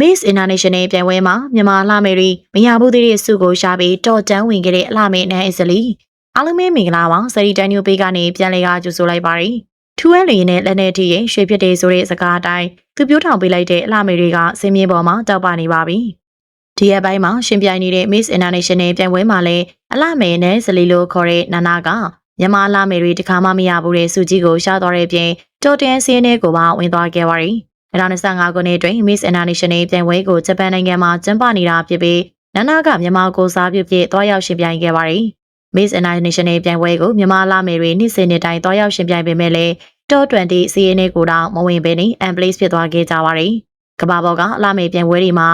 Miss International ပြိုင်ပွဲမှာမြန်မာအလှမယ်တွေမရဘူးသေးတဲ့စုကိုရှာပြီးတော်တန်းဝင်ခဲ့တဲ့အလှမယ်နန်းအစ္စလီအားလုံးပဲမင်္ဂလာပါစရီတန်ညိုပေးကနေပြန်လည်ကကြိုဆိုလိုက်ပါရယ်ထူးအန်လီနဲ့လက်နေတီရဲ့ရွှေဖြစ်တယ်ဆိုတဲ့စကားအတိုင်းသူပြောထောင်ပေးလိုက်တဲ့အလှမယ်တွေကစင်းမြင့်ပေါ်မှာတောက်ပနေပါပြီဒီရက်ပိုင်းမှာရှင်ပြိုင်နေတဲ့ Miss International ပြိုင်ပွဲမှာလည်းအလှမယ်နဲ့ဇလီလိုခေါ်တဲ့နာနာကမြန်မာအလှမယ်တွေတခါမှမရဘူးတဲ့စုကြီးကိုရှားသွားတဲ့အပြင်တော်တန်းစင်းနဲ့ကိုပါဝင်သွားခဲ့ပါရယ် 2025ခုနှစ်တွင် Miss International ပြိုင်ပွဲကိုဂျပန်နိုင်ငံမှာကျင်းပနေတာဖြစ်ပြီးနန္နာကမြန်မာကိုစားပြုဖြစ်တွားရောက်ရှင်ပြိုင်ခဲ့ပါတယ်။ Miss International ပြိုင်ပွဲကိုမြန်မာလာမယ်တွေနှစ်စဉ်နှစ်တိုင်းတွားရောက်ရှင်ပြိုင်ပေမဲ့လည်း Top 20စီးရင်နဲ့ကိုတော့မဝင်ဘဲနဲ့ unplace ဖြစ်သွားခဲ့ကြပါတယ်။ကမ္ဘာပေါ်ကအလာမယ်ပြိုင်ပွဲတွေမှာ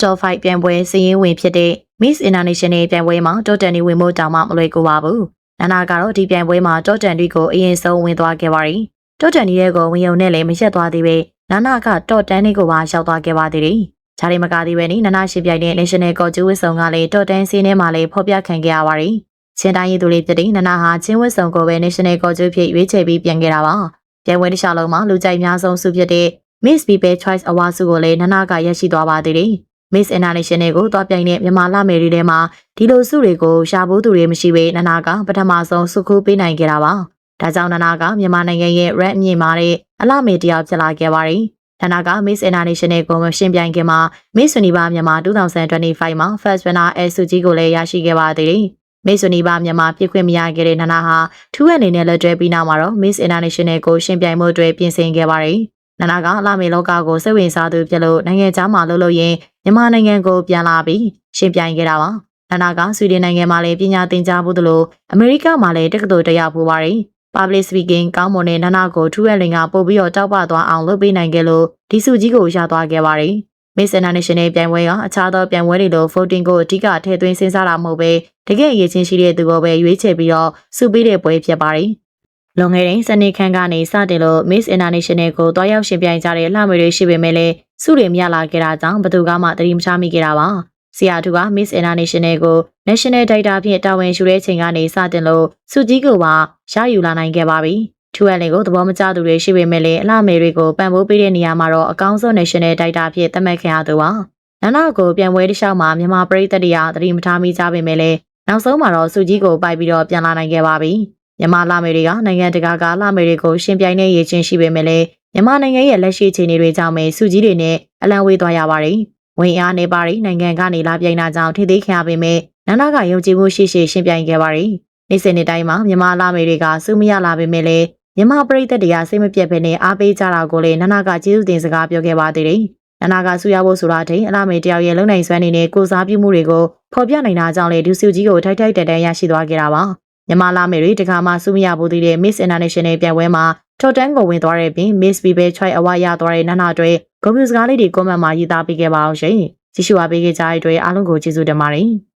Top 5ပြိုင်ပွဲစီးရင်ဝင်ဖြစ်တဲ့ Miss International ပြိုင်ပွဲမှာ Top 10ဝင်ဖို့တောင်မှမလွယ်ကူပါဘူး။နန္နာကတော့ဒီပြိုင်ပွဲမှာ Top 10ကိုအရင်ဆုံးဝင်သွားခဲ့ပါတယ်။ Top 10ရဲ့ကိုဝင်ရုံနဲ့လည်းမရက်သွားသေးပဲ နာနာကတော့တန်းလေးကိုပါရောက်သွားခဲ့ပါသေးတယ်။ဂျာရီမကာသေးပဲနိနာနာရှိပြိုင်တဲ့ National ကော်ကျူးဝစ်ဆောင်ကလည်းတော့တန်းစင်းထဲမှာလည်းဖော်ပြခံခဲ့ရပါတယ်။ချင်းတိုင်းရည်သူလေးဖြစ်တဲ့နာနာဟာချင်းဝစ်ဆောင်ကိုပဲ National ကော်ကျူးဖြစ်ရွေးချယ်ပြီးပြန်ခဲ့တာပါ။ပြိုင်ပွဲတစ်ခြားလုံးမှာလူကြိုက်များဆုံးဆုဖြစ်တဲ့ Miss People Choice Award ဆုကိုလည်းနာနာကရရှိသွားပါသေးတယ်။ Miss International ကိုသွားပြိုင်တဲ့မြန်မာလမယ်တွေထဲမှာဒီလိုဆုတွေကိုရှာဖို့သူတွေမရှိဘဲနာနာကပထမဆုံးဆုခိုးပေးနိုင်ခဲ့တာပါ။ဒါကြောင့်နာနာကမြန်မာနိုင်ငံရဲ့ red အမြင့်မာတဲ့ အလှမေတယောက်ဖြစ်လာခဲ့ပါတယ်။နာနာက Miss International ကိုမရှင်ပြိုင်ခင်မှာ Miss Universe မြန်မာ2025မှာ First Winner အဲဆုကြီးကိုလည်းရရှိခဲ့ပါသေးတယ်။ Miss Universe မြန်မာပြည့်ခွင့်မရခဲ့တဲ့နာနာဟာထူးအနေနဲ့လက်တွဲပြီးနောက်မှာတော့ Miss International ကိုရှင်ပြိုင်မှုအတွက်ပြင်ဆင်ခဲ့ပါတယ်။နာနာကအလှမေလောကကိုစိတ်ဝင်စားသူဖြစ်လို့နိုင်ငံခြားမှာလှုပ်လို့ရင်မြန်မာနိုင်ငံကိုပြန်လာပြီးရှင်ပြိုင်ခဲ့တာပါ။နာနာကဆွီဒင်နိုင်ငံမှာလည်းပညာသင်ကြားဖို့သလိုအမေရိကမှာလည်းတက္ကသိုလ်တက်ရောက်ဖို့ပါတယ်။ public speaking ကောင်းမွန်တဲ့နာနာကိုထူးရလင်ကပို့ပြီးတော့တောက်ပသွားအောင်လုပ်ပေးနိုင်ခဲ့လို့ဒီစုကြီးကိုရသွားခဲ့ပါတယ်။ Miss International ပြိုင်ပွဲကအခြားသောပြိုင်ပွဲတွေလို voting ကိုအဓိကထည့်သွင်းစဉ်းစားတာမဟုတ်ဘဲတကယ်အရေးချင်းရှိတဲ့သူကိုပဲရွေးချယ်ပြီးတော့စုပေးတဲ့ပွဲဖြစ်ပါတယ်။လွန်ခဲ့တဲ့စနေခန်းကနေစတင်လို့ Miss International ကိုတွားရောက်ရှင်ပြိုင်ကြတဲ့လှမတွေရှိပေမဲ့လည်းစုတွေမရလာခဲ့တာကြောင့်ဘသူကမှတတိမချမိခဲ့တာပါ။ ဆီယာတူက Miss International ကို National Data ဖြင့်တာဝန်ယူတဲ့ချိန်ကနေစတင်လို့စုကြီးကိုပါရယူလာနိုင်ခဲ့ပါပြီ။ထူအန်လင်ကိုသဘောမကျသူတွေရှိပေမဲ့လည်းအလှမယ်တွေကိုပံ့ပိုးပေးတဲ့နေရာမှာတော့အကောင်းဆုံး National Data ဖြင့်သတ်မှတ်ခံရသူပါ။နာနာကိုပြန်ပွဲတစ်လျှောက်မှာမြန်မာပြည်သက်တရားသတိမထားမိကြပေမဲ့လည်းနောက်ဆုံးမှာတော့စုကြီးကိုပိုက်ပြီးတော့ပြန်လာနိုင်ခဲ့ပါပြီ။မြန်မာလာမယ်တွေကနိုင်ငံတကာကလာမယ်တွေကိုရှင်ပြိုင်နေရချင်းရှိပေမဲ့လည်းမြန်မာနိုင်ငံရဲ့လက်ရှိအခြေအနေတွေကြောင့်ပဲစုကြီးတွေနဲ့အလံဝေးသွားရပါတယ်။ ဝင်အားနေပါရီနိုင်ငံကနေလာပြိုင်တာကြောင့်ထိသိခံရပေမဲ့နာနာကယုံကြည်မှုရှိရှိရှင်ပြိုင်ခဲ့ပါတယ်။နေ့စဉ်နေ့တိုင်းမှာမြန်မာလာမယ်တွေကစုမရလာပေမဲ့လည်းမြန်မာပြည်သက်တရားစိတ်မပြတ်ဘဲနဲ့အားပေးကြတာကိုလည်းနာနာကကျေးဇူးတင်စကားပြောခဲ့ပါသေးတယ်။နာနာကဆူရဖို့ဆိုတာထိအလာမေတယောက်ရဲ့လုံနိုင်စွမ်းနေနဲ့ကိုစားပြုမှုတွေကိုဖော်ပြနိုင်တာကြောင့်လေဒူဆူကြီးကိုထိုက်ထိုက်တန်တန်ရရှိသွားခဲ့တာပါ။မြန်မာလာမေတွေတခါမှစုမရဘူးသေးတဲ့ Miss International ပြိုင်ပွဲမှာ ထော်တန်းကိုဝင်သွားတဲ့ပြင် Miss People Choice Award ရသွားတဲ့နာနာတွေဂုဏ်ပြုစကားလေးတွေကွန်မန့်မှာရေးသားပေးခဲ့ပါအောင်ရှင်။ကြည့်ရှုအားပေးကြတဲ့အတွက်အားလုံးကိုကျေးဇူးတင်ပါတယ်။